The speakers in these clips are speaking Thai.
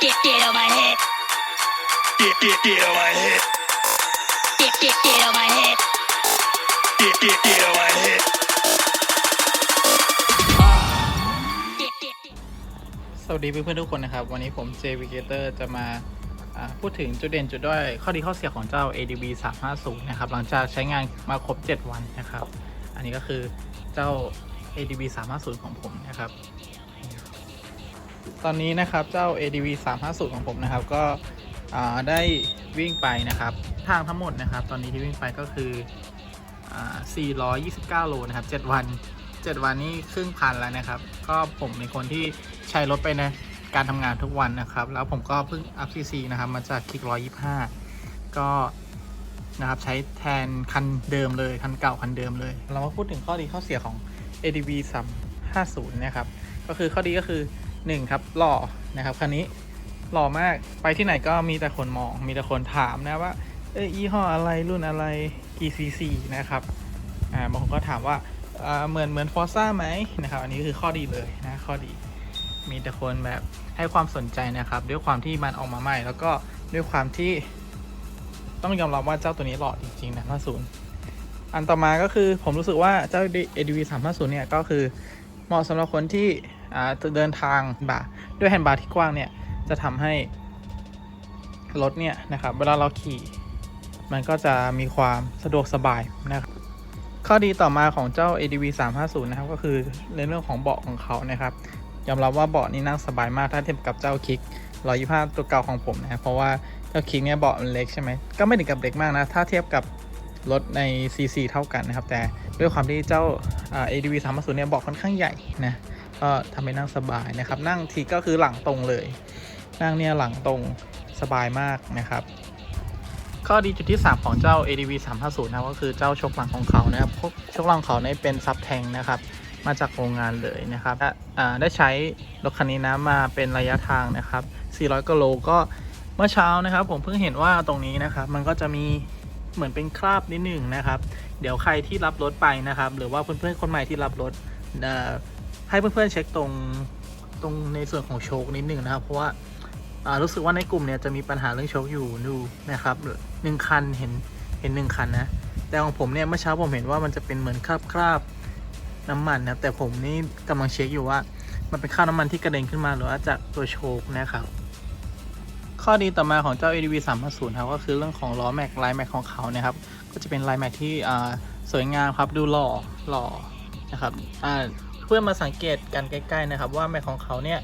get get on my head. Get, get, get on my head. Get get get on my head. Get, get, get on my head. Get get get. สวัสดีเพื่อนๆทุกคนนะครับ วันนี้ผม j v g a t o r จะมาอ่าพูดถึงจุดเด่นจุดด้อยข้อดีข้อเสียของเจ้า ADB 350นะครับ หลังจากใช้งานมาครบ 7 วันนะครับ อันนี้ก็คือเจ้า ADB 350ของผมนะครับ ตอนนี้นะครับเจ้า ADB 350 ของผมนะครับ ก็ได้วิ่งไปนะครับทางทั้งหมดนะครับ ตอนนี้ที่วิ่งไปก็คืออ่า429 โลนะครับ 7 วัน 7 วันนี้ครึ่งพันแล้วนะครับ ก็ผมเป็นคนที่ใช้รถไปในการทำงานทุกวันนะครับ แล้วผมก็เพิ่งอัพซีซีนะครับ มาจากคลิก125 ก็นะครับใช้แทนคันเดิมเลย คันเก่าคันเดิมเลย เรามาพูดถึงข้อดีข้อเสียของ ADB 350 นะครับ ก็คือข้อดีก็คือ 1ครับหล่อนะครับคันนี้หล่อมากไปที่ไหนก็มีแต่คนมองมีแต่คนถามนะว่าเอ้ยยี่ห้ออะไรรุ่นอะไรกี่ซีซีนะครับอ่าบางคนก็ถามว่าอ่าเหมือนเหมือนฟอร์ซ่าไหมนะครับอันนี้คือข้อดีเลยนะข้อดี มีแต่คนแบบให้ความสนใจนะครับ ด้วยความที่มันออกมาใหม่ แล้วก็ด้วยความที่ต้องยอมรับว่าเจ้าตัวนี้หล่อจริงๆนะ50อันต่อมาก็คือผมรู้สึกว่าเจ้า ADV 350เนี่ยก็คือเหมาะสำหรับคนที่ เดินทางบ่าด้วยแฮนด์บาร์ที่กว้างเนี่ยจะทำให้รถเนี่ยนะครับเวลาเราขี่ มันก็จะมีความสะดวกสบายนะครับข้อดีต่อมาของเจ้า ADV 350 นะครับ ก็คือในเรื่องของเบาะของเขานะครับ ยอมรับว่าเบาะนี่นั่งสบายมากถ้าเทียบกับเจ้าคิก 125 ตัวเก่าของผมนะครับเพราะว่าเจ้าคิกเนี่ยเบาะมันเล็กใช่ไหมก็ไม่ถึงกับเล็กมากนะ ถ้าเทียบกับรถใน CC เท่ากันนะครับ แต่ด้วยความที่เจ้าอ่า ADV 350 เนี่ยเบาะค่อนข้างใหญ่นะ ก็ทำให้นั่งสบายนะครับ นั่งทีก็คือหลังตรงเลย นั่งเนี่ยหลังตรงสบายมากนะครับข้อดีจุดที่ 3 ของเจ้า ADV 350นะครับก็คือเจ้าชกหลังของเขานะครับพวกชกหลังเขาเนี่ยเป็นซับแทงนะครับ มาจากโรงงานเลยนะครับและได้ใช้รถคันนี้นะมาเป็นระยะทางนะครับ 400กิโลก็เมื่อเช้านะครับ ผมเพิ่งเห็นว่าตรงนี้นะครับ มันก็จะมีเหมือนเป็นคราบนิดหนึ่งนะครับ เดี๋ยวใครที่รับรถไปนะครับ หรือว่าเพื่อนๆคนใหม่ที่รับรถเอ่อ ให้เพื่อนๆเช็คตรงตรงในส่วนของโชคนิดหนึ่งนะครับ เพราะว่าอ่ารู้สึกว่าในกลุ่มเนี่ยจะมีปัญหาเรื่องโชคอยู่ดูนะครับหนึ่งคันเห็นเห็นหนึ่งคันนะ แต่ของผมเนี่ยเมื่อเช้าผมเห็นว่ามันจะเป็นเหมือนคราบคราบน้ำมันนะแต่ผมนี่กำลังเช็คอยู่ว่า มันเป็นคราบน้ำมันที่กระเด็นขึ้นมาหรือว่าจากตัวโชคนะครับข้อดีต่อมาของเจ้า ADV 350ครับก็คือเรื่องของล้อแม็กลายแม็กของเขานะครับ ก็จะเป็นลายแม็กที่สวยงามครับดูหล่อหล่อนะครับ เพื่อมาสังเกตกันใกล้ๆนะครับว่าแม็กของเขาเนี่ย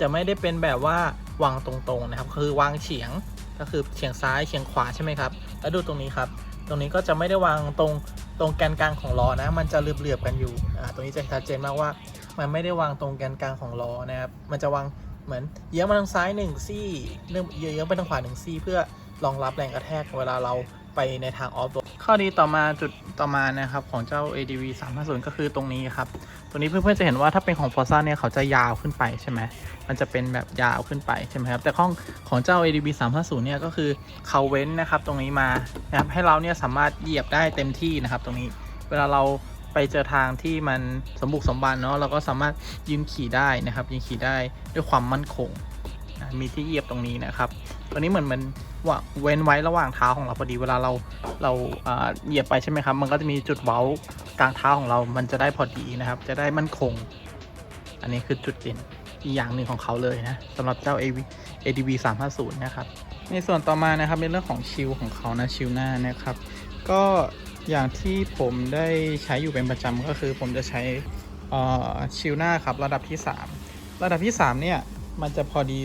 จะไม่ได้เป็นแบบว่าวางตรงๆนะครับ คือวางเฉียงก็คือเฉียงซ้ายเฉียงขวาใช่ไหมครับ แล้วดูตรงนี้ครับ ตรงนี้ก็จะไม่ได้วางตรงตรงแกนกลางของล้อนะ มันจะเหลือบๆกันอยู่อ่าตรงนี้จะชัดเจนมากว่า มันไม่ได้วางตรงแกนกลางของล้อนะครับ มันจะวางเหมือนเยื้องมาทางซ้ายหนึ่งซี่เรื่องเยื้องไปทางขวาหนึ่งซี่เพื่อรองรับแรงกระแทกเวลาเรา ไปในทางออฟโรดข้อดีต่อมาจุดต่อมานะครับของเจ้า ADV 350ก็คือตรงนี้ครับตัวนี้เพื่อนๆจะเห็นว่าถ้าเป็นของ Forza เนี่ยเขาจะยาวขึ้นไปใช่ไหมมันจะเป็นแบบยาวขึ้นไปใช่ไหมครับ แต่ของของเจ้า ADB 350เนี่ยก็คือเขาเว้นนะครับตรงนี้มานะครับให้เราเนี่ยสามารถเหยียบได้เต็มที่นะครับ ตรงนี้ เวลาเราไปเจอทางที่มันสมบุกสมบันเนาะเราก็สามารถยืนขี่ได้นะครับยืนขี่ได้ด้วยความมั่นคงมีที่เหยียบตรงนี้นะครับ ตัวนี้เหมือนมัน ว่าเว้นไว้ระหว่างเท้าของเราพอดีเวลาเราเราเหยียบไปใช่ไหมครับ มันก็จะมีจุดเว้ากลางเท้าของเรา มันจะได้พอดีนะครับ จะได้มั่นคง อันนี้คือจุดเด่นอีกอย่างหนึ่งของเขาเลยนะสำหรับเจ้า AV ADV 350นะครับ ในส่วนต่อมานะครับเป็นเรื่องของชิลของเขานะชิลหน้านะครับ ก็อย่างที่ผมได้ใช้อยู่เป็นประจำก็คือผมจะใช้ชิลหน้าครับระดับที่ 3 ระดับที่ 3 เนี่ยมันจะพอดี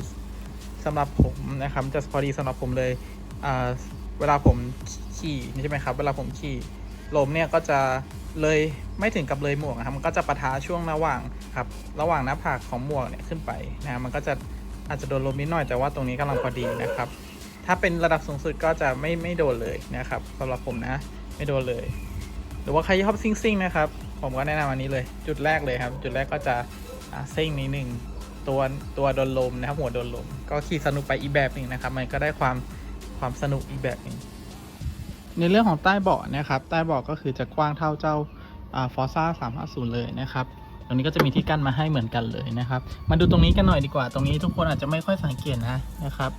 สำหรับผมนะครับจะพอดีสำหรับผมเลยเวลาผมขี่ใช่ไหมครับ เวลาผมขี่ลมเนี่ยก็จะเลยไม่ถึงกับเลยหมวกนะครับมันก็จะปะทะช่วงระหว่างครับระหว่างหน้าผากของหมวกเนี่ยขึ้นไปนะมันก็จะอาจจะโดนลมนิดหน่อยแต่ว่าตรงนี้กำลังพอดีนะครับ ถ้าเป็นระดับสูงสุดก็จะไม่ไม่โดนเลยนะครับสำหรับผมนะไม่โดนเลย หรือว่าใครชอบซิ่งๆนะครับผมก็แนะนำอันนี้เลย จุดแรกเลยครับ จุดแรกก็จะซิ่งนิดหนึ่ง ตัวตัวโดนลมนะครับ หัวโดนลม ก็ขี่สนุกไปอีกแบบหนึ่งนะครับ มันก็ได้ความความสนุกอีกแบบหนึ่งในเรื่องของใต้เบาะนะครับ ใต้เบาะก็คือจะกว้างเท่าเจ้าฟอร์ซ่า350เลยนะครับตรงนี้ก็จะมีที่กั้นมาให้เหมือนกันเลยนะครับ มาดูตรงนี้กันหน่อยดีกว่า ตรงนี้ทุกคนอาจจะไม่ค่อยสังเกตนะนะครับ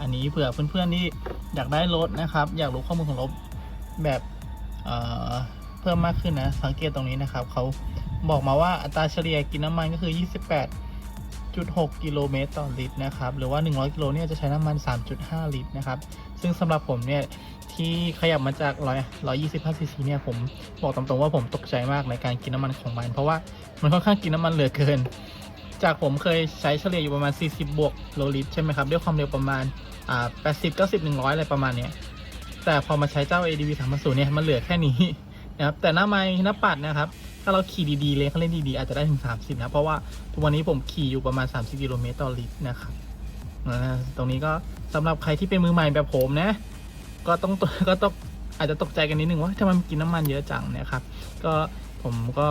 อันนี้เผื่อเพื่อนๆที่อยากได้รถนะครับ อยากรู้ข้อมูลของรถแบบเเพิ่มมากขึ้นนะ สังเกตตรงนี้นะครับเขาบอกมาว่าอัตราเฉลี่ยกินน้ำมันก็คือ 28.6กิโลเมตรต่อลิตรนะครับ หรือว่า 100 กิโลเนี่ยจะใช้น้ำมัน 3.5 ลิตรนะครับ ซึ่งสำหรับผมเนี่ย ที่ขยับมาจาก 100 125ซีซีเนี่ย ผมบอกตรงๆว่าผมตกใจมากในการกินน้ำมันของมัน เพราะว่ามันค่อนข้างกินน้ำมันเหลือเกิน จากผมเคยใช้เฉลี่ยอยู่ประมาณ 40 บวกโลลิตรใช่ไหมครับ ด้วยความเร็วประมาณอ่า80 90 100 อะไรประมาณเนี้ย แต่พอมาใช้เจ้า ADV 3.0เนี่ย มันเหลือแค่นี้นะครับ แต่หน้าไม้หน้าปัดนะครับ ถ้าเราขี่ดีๆเลยเขาเล่นดีๆ อาจจะได้ถึง 30 นะ เพราะว่าทุกวันนี้ผมขี่อยู่ประมาณ 30กิโลเมตรต่อลิตรนะครับตรงนี้ก็สำหรับใครที่เป็นมือใหม่แบบผมนะ ก็ต้องก็ต้องอาจจะตกใจกันนิดนึงว่าทำไมกินน้ำมันเยอะจังเนะครับ ก็ผมก็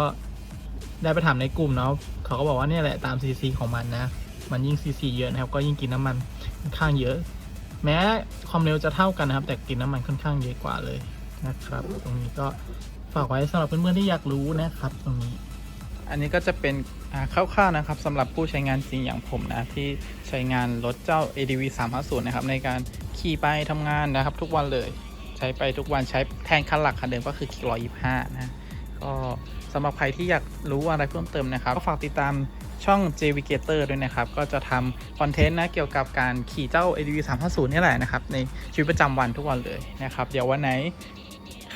ได้ไปถามในกลุ่มเนาะเขาก็บอกว่าเนี่ยแหละตามซีซีของมันนะ มันยิ่งซีซีเยอะนะครับ ก็ยิ่งกินน้ำมันค่อนข้างเยอะ แม้ความเร็วจะเท่ากันนะครับ แต่กินน้ำมันค่อนข้างเยอะกว่าเลยนะครับ ตรงนี้ก็ ฝากไว้สำหรับเพื่อนๆที่อยากรู้นะครับตรงนี้ อันนี้ก็จะเป็นอ่าคร่าวๆนะครับสำหรับผู้ใช้งานจริงอย่างผมนะ ที่ใช้งานรถเจ้า ADV 350นะครับ ในการขี่ไปทำงานนะครับ ทุกวันเลยใช้ไปทุกวันใช้แทนคันหลักคันเดิมก็คือคิกร้อยยี่ห้านะก็สำหรับใครที่อยากรู้อะไรเพิ่มเติมนะครับ ก็ฝากติดตามช่อง j v g a t o r ด้วยนะครับ ก็จะทำคอนเทนต์นะเกี่ยวกับการขี่เจ้า ADV 350นี่แหละนะครับ ในชีวิตประจำวันทุกวันเลยนะครับ เดี๋ยววันไหน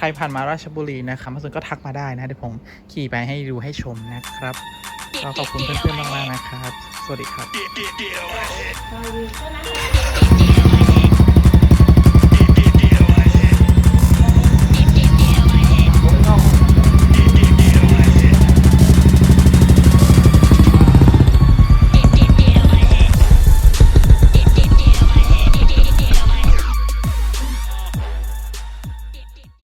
รผ่านมาราชบุรีนะครับมาสนก็ทักมาได้นะเดี๋ยวผมขี่ไปให้ดูให้ชมนะครับก็ขอบคุณเพื่อนๆมากๆนะครับ สวัสดีครับ